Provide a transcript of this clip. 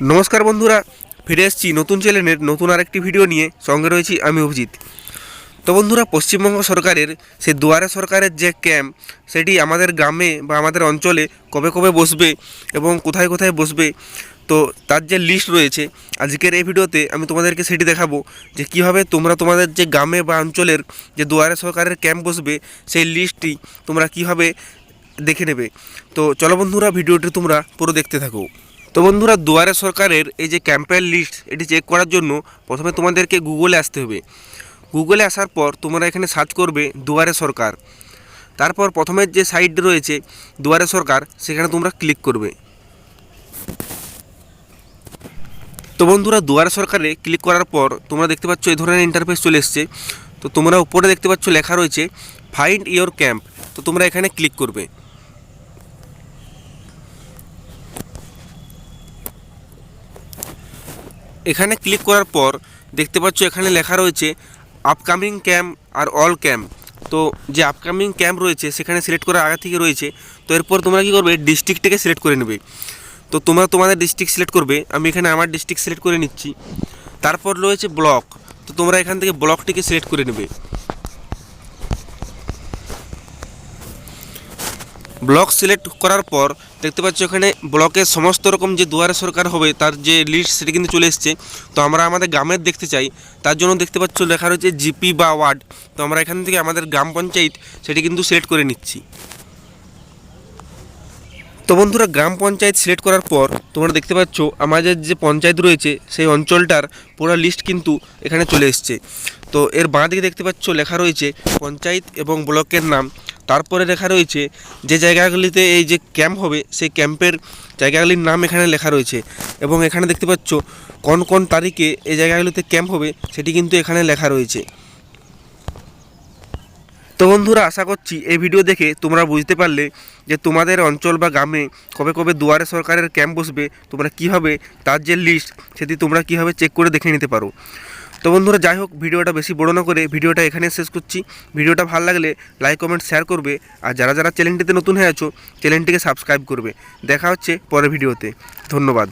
নমস্কার বন্ধুরা, ফিরে এসেছি নতুন চ্যানেলের নতুন আরেকটি ভিডিও নিয়ে। সঙ্গে রয়েছি আমি অভিজিৎ। তো বন্ধুরা, পশ্চিমবঙ্গ সরকারের সেই দুয়ারে সরকারের যে ক্যাম্প সেটি আমাদের গ্রামে বা আমাদের অঞ্চলে কবে কবে বসবে এবং কোথায় কোথায় বসবে, তো তার যে লিস্ট রয়েছে, আজকের এই ভিডিওতে আমি তোমাদেরকে সেটি দেখাবো যে কীভাবে তোমরা তোমাদের যে গ্রামে বা অঞ্চলের যে দুয়ারে সরকারের ক্যাম্প বসবে, সেই লিস্টটি তোমরা কীভাবে দেখে নেবে। তো চলো বন্ধুরা ভিডিওটি তোমরা পুরো দেখতে থাকো। তো বন্ধুরা, দুয়ারে সরকারের এই যে ক্যাম্পের লিস্ট এটি চেক করার জন্য প্রথমে তোমাদেরকে গুগলে আসতে হবে। গুগলে আসার পর তোমরা এখানে সার্চ করবে দুয়ারে সরকার। তারপর প্রথমের যে সাইট রয়েছে দুয়ারে সরকার, সেখানে তোমরা ক্লিক করবে। তো বন্ধুরা, দুয়ারে সরকারে ক্লিক করার পর তোমরা দেখতে পাচ্ছ এই ধরনের ইন্টারফেস চলে এসছে। তো তোমরা উপরে দেখতে পাচ্ছ লেখা রয়েছে ফাইন্ড ইওর ক্যাম্প তো তোমরা এখানে ক্লিক করবে। এখানে ক্লিক করার পর দেখতে পাচ্ছ এখানে লেখা রয়েছে আপকামিং ক্যাম্প আর অল ক্যাম্প তো যে আপকামিং ক্যাম্প রয়েছে, সেখানে সিলেক্ট করার আগে থেকে রয়েছে, তো এরপর তোমরা কী করবে? ডিস্ট্রিক্টটাকে সিলেক্ট করে নেবে। তো তোমরা তোমাদের ডিস্ট্রিক্ট সিলেক্ট করবে, আমি এখানে আমার ডিস্ট্রিক্ট সিলেক্ট করে নিচ্ছি। তারপর রয়েছে ব্লক তো তোমরা এখান থেকে ব্লকটিকে সিলেক্ট করে নেবে। ব্লক সিলেক্ট করার পর দেখতে পাচ্ছ এখানে ব্লকের সমস্ত রকম যে দুয়ারে সরকার হবে, তার যে লিস্ট সেটি কিন্তু চলে এসছে। তো আমরা আমাদের গ্রামের দেখতে চাই, তার জন্য দেখতে পাচ্ছ লেখা রয়েছে জিপি বা ওয়ার্ড তো আমরা এখান থেকে আমাদের গ্রাম পঞ্চায়েত সেটি কিন্তু সিলেক্ট করে নিচ্ছি। তো বন্ধুরা, গ্রাম পঞ্চায়েত সিলেক্ট করার পর তোমরা দেখতে পাচ্ছ আমাদের যে পঞ্চায়েত রয়েছে, সেই অঞ্চলটার পুরো লিস্ট কিন্তু এখানে চলে এসছে। তো এর বাঁ দিকে দেখতে পাচ্ছ লেখা রয়েছে পঞ্চায়েত এবং ব্লকের নাম। তারপরে লেখা রয়েছে যে জায়গাগুলিতে এই যে ক্যাম্প হবে, সেই ক্যাম্পের জায়গাগুলির নাম এখানে লেখা রয়েছে। এবং এখানে দেখতে পাচ্ছ কোন কোন তারিখে এই জায়গাগুলিতে ক্যাম্প হবে, সেটি কিন্তু এখানে লেখা রয়েছে। তো বন্ধুরা, আশা করছি এই ভিডিও দেখে তোমরা বুঝতে পারলে যে তোমাদের অঞ্চল বা গ্রামে কবে কবে দুয়ারে সরকারের ক্যাম্প বসবে, তোমরা কীভাবে তার যে লিস্ট সেটি তোমরা কীভাবে চেক করে দেখে নিতে পারো। তো বন্ধুরা, যাই হোক, ভিডিওটা বেশি বড় না করে ভিডিওটা এখানে শেষ করছি। ভিডিওটা ভালো লাগলে লাইক কমেন্ট শেয়ার করবে। আর যারা যারা চ্যানেলটিতে নতুন হয়ে আছো চ্যানেলটিকে সাবস্ক্রাইব করবে। দেখা হচ্ছে পরের ভিডিওতে। ধন্যবাদ।